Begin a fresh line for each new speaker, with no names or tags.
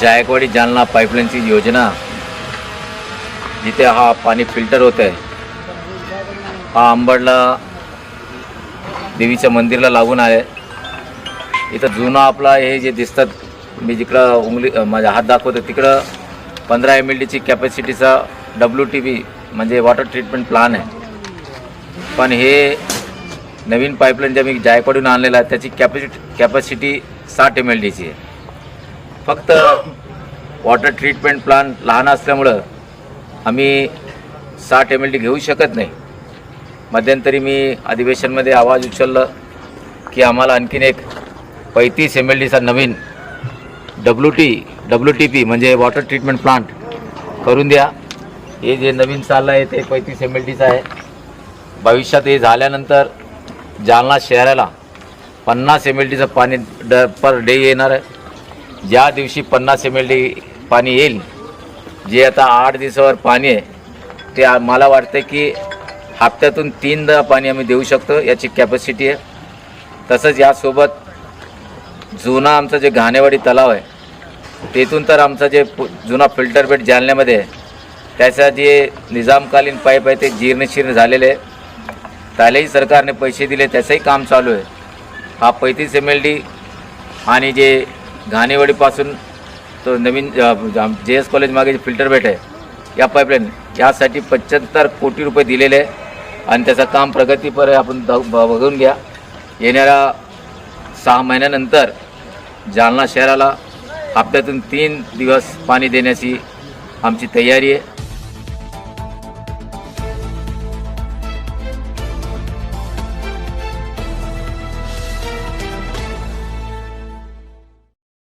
जायकवाडी जालना पाईपलाईनची योजना. जिथे हा पाणी फिल्टर होत आहे हा अंबडला देवीच्या मंदिरला लागून आहे. इथं जुना आपला हे जे दिसतात मी जिकडं उंगली माझ्या माझा हात दाखवतो तिकडं पंधरा एम एल डीची कॅपॅसिटीचा डब्ल्यू टी बी म्हणजे वॉटर ट्रीटमेंट प्लान आहे. पण हे नवीन पाईपलाईन जे मी जायकवाडून आणलेला आहे त्याची कॅपॅसिटी कॅपॅसिटी साठ एम एल डीची आहे. फक्त वॉटर ट्रीटमेंट प्लांट लहान असल्यामुळं आम्ही साठ एम एल डी घेऊ शकत नाही. मध्यंतरी मी अधिवेशनमध्ये आवाज उचललं की आम्हाला आणखीन एक पैतीस एम एल डीचा नवीन W T W T P म्हणजे वॉटर ट्रीटमेंट प्लांट करून द्या. हे जे नवीन चाललं आहे ते पैतीस एम एल डीचं आहे. भविष्यात हे झाल्यानंतर जालना शहराला पन्नास एम एल डीचं पाणी ड पर डे येणार आहे. ज्या दिवशी पन्नास एम एल डी पाणी येईल जे आता आठ दिवसावर पाणी आहे ते मला वाटतं की हप्त्यातून तीनदा पाणी आम्ही देऊ शकतो याची कॅपॅसिटी आहे. तसंच यासोबत जुना आमचं जे घाणेवाडी तलाव आहे तेथून तर आमचं जे जुना फिल्टर बेट जालन्यामध्ये आहे त्याचा जे निजामकालीन पाईप आहे ते जीर्णशीर्ण झालेले आहे. त्यालाही सरकारने पैसे दिले त्याचंही काम चालू आहे हा पैतीस एम एल डी आणि जे घाणेवाडीपासून तो नवीन जे एस कॉलेज मागे जे फिल्टर बेट आहे या पाईपलाईन यासाठी पंच्याहत्तर कोटी रुपये दिलेले आहे. आणि त्याचं काम प्रगतीपर आहे आपण द- ब- बघून घ्या. येणाऱ्या सहा महिन्यानंतर जालना शहराला हप्त्यातून तीन दिवस पाणी देण्याची आमची तयारी आहे.